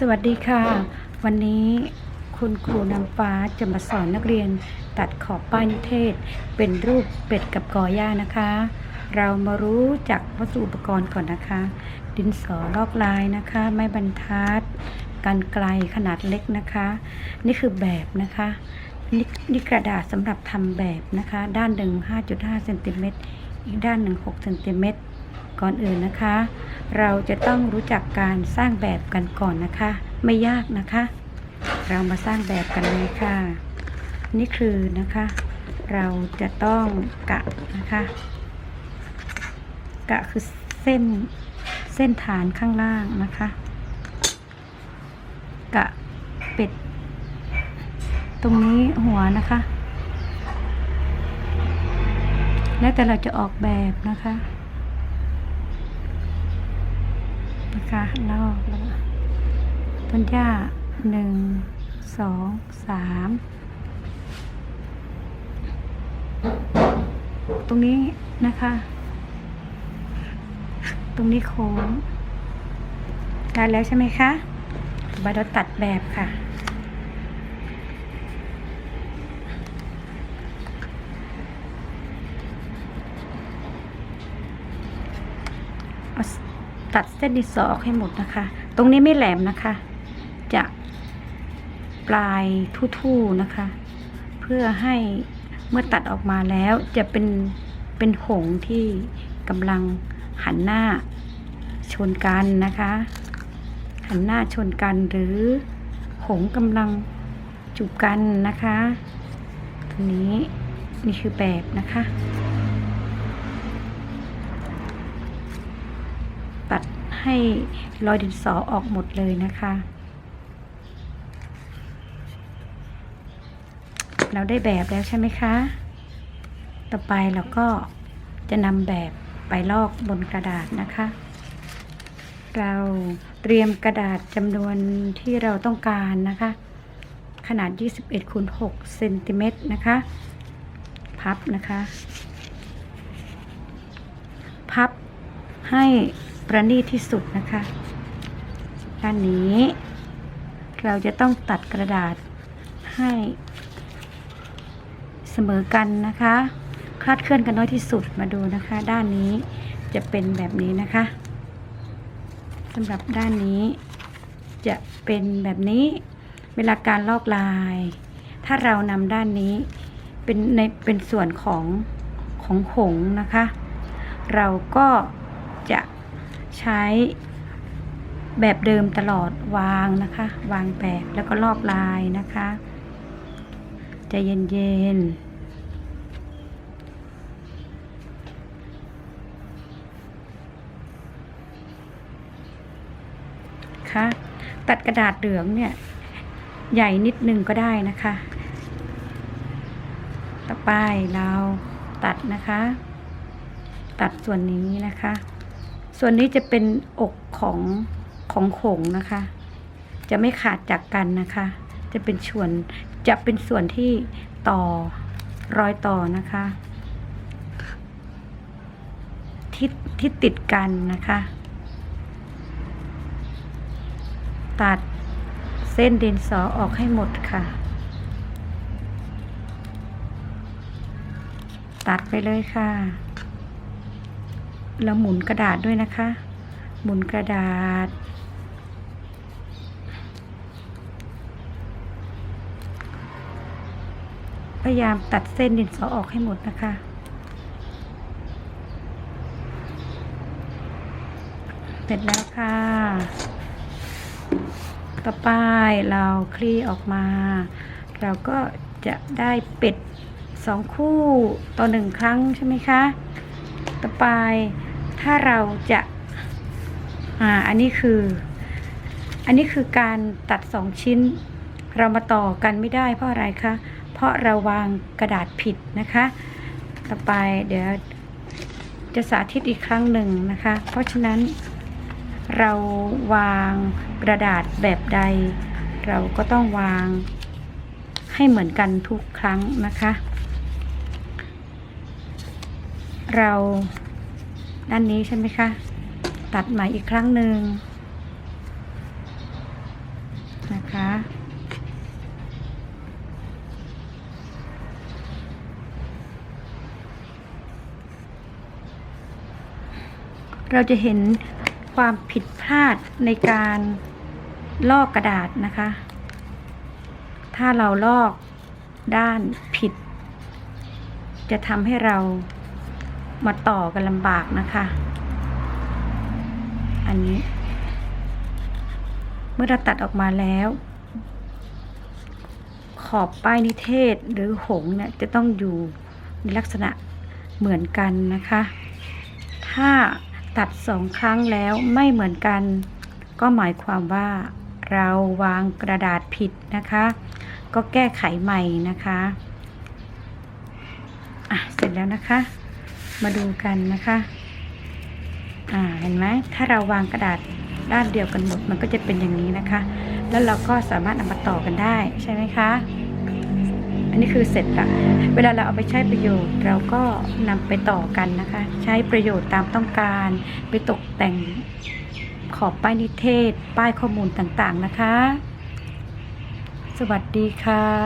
สวัสดีค่ะ วันนี้คุณครูนำฟ้าจะมาสอนนักเรียนตัดขอบป้ายนิเทศ เป็นรูปเป็ดกับกอหญ้านะคะ เรามารู้จักวัสดุอุปกรณ์ก่อนนะคะ ดินสอลอกลายนะคะ ไม้บรรทัดกันไกลขนาดเล็กนะคะ นี่คือแบบนะคะนี่นี่กระดาษสำหรับทำแบบนะคะ ด้านหนึ่ง5.5เซนติเมตรอีกด้านหนึ่ง6เซนติเมตร ก่อนอื่นนะคะ เราจะต้องรู้จักการสร้างแบบกันก่อนนะคะ ไม่ยากนะคะ เรามาสร้างแบบกันเลยค่ะ นี่คือนะคะ เราจะต้องกะนะคะ กะคือเส้นเส้นฐานข้างล่างนะคะ กะเป็ด ตรงนี้หัวนะคะ แล้วแต่เราจะออกแบบนะคะ นะคะลอกแล้วต้นหญ้าหนึ่งสองสามตรงนี้นะคะ ตรงนี้โค้งได้แล้วใช่ไหมคะบาเราตัดแบบค่ะเอา ตัดเส้นดินสอออกให้หมดนะคะ ตรงนี้ไม่แหลมนะคะ จะปลายทู่ๆนะคะ เพื่อให้เมื่อตัดออกมาแล้วจะเป็นเป็นหงที่กำลังหันหน้าชนกันนะคะ หันหน้าชนกันหรือหงกำลังจูบกันนะคะ ตรงนี้นี่คือแบบนะคะ ตัด ให้รอยดินสอออกหมดเลยนะคะ เราได้แบบแล้วใช่ไหมคะ ต่อไปเราก็จะนำแบบไปลอกบนกระดาษนะคะ เราเตรียมกระดาษจำนวนที่เราต้องการนะคะ ขนาด 21คูณ6เซนติเมตรนะคะ พับนะคะ พับให้ ประณีตที่สุดนะคะด้านนี้ เราจะต้องตัดกระดาษให้เสมอกันนะคะคลาดเคลื่อนกันน้อยที่สุดมาดูนะคะ ด้านนี้จะเป็นแบบนี้นะคะสำหรับด้านนี้จะเป็นแบบนี้เวลาการลอกลาย ถ้าเรานำด้านนี้เป็นในเป็นส่วนของของหงนะคะ เราก็ ช้แบบเดิมตลอดวางนะคะ วางแบบแล้วก็ลอกลายนะคะใจะเย็นๆค่ะตัดกระดาษเหลืองเนี่ย ใหญ่นิดนึงก็ได้นะคะ ต่อไปเราตัดนะคะ ตัดส่วนนี้นะคะ ส่วนนี้จะเป็นอกของของโขงนะคะ จะไม่ขาดจากกันนะคะ จะเป็นส่วนจะเป็นส่วนที่ต่อรอยต่อนะคะ ที่ที่ติดกันนะคะ ตัดเส้นดินสอออกให้หมดค่ะ ตัดไปเลยค่ะ แล้วหมุนกระดาษด้วยนะคะ หมุนกระดาษ พยายามตัดเส้นดินสอออกให้หมดนะคะเสร็จแล้วค่ะ ต่อไปเราคลี่ออกมา เราก็จะได้เป็ดสองคู่ต่อหนึ่งครั้งใช่ไหมคะ ต่อไป ถ้าเราจะอ่าอันนี้คือ อันนี้คือการตัดสองชิ้น เรามาต่อกันไม่ได้เพราะอะไรคะ เพราะเราวางกระดาษผิดนะคะ ต่อไปเดี๋ยวจะสาธิตอีกครั้งหนึ่งนะคะ เพราะฉะนั้นเราวางกระดาษแบบใด เราก็ต้องวางให้เหมือนกันทุกครั้งนะคะ เรา ด้านนี้ใช่ไหมคะ ตัดใหม่อีกครั้งหนึ่งนะคะ เราจะเห็นความผิดพลาดในการลอกกระดาษนะคะ ถ้าเราลอกด้านผิด จะทำให้เรา มาต่อกันลำบากนะคะ อันนี้ เมื่อเราตัดออกมาแล้ว ขอบป้ายนิเทศหรือหงเนี่ยจะต้องอยู่ในลักษณะเหมือนกันนะคะ ถ้าตัดสองครั้งแล้วไม่เหมือนกัน ก็หมายความว่าเราวางกระดาษผิดนะคะ ก็แก้ไขใหม่นะคะ อะ เสร็จแล้วนะคะ มาดูกันนะคะ อ่า เห็นไหม ถ้าเราวางกระดาษด้านเดียวกันหมด มันก็จะเป็นอย่างนี้นะคะ แล้วเราก็สามารถนำมาต่อกันได้ใช่ไหมคะ อันนี้คือเสร็จละ เวลาเราเอาไปใช้ประโยชน์ เราก็นำไปต่อกันนะคะ ใช้ประโยชน์ตามต้องการ ไปตกแต่งขอบป้ายนิเทศ ป้ายข้อมูลต่างๆนะคะ สวัสดีค่ะ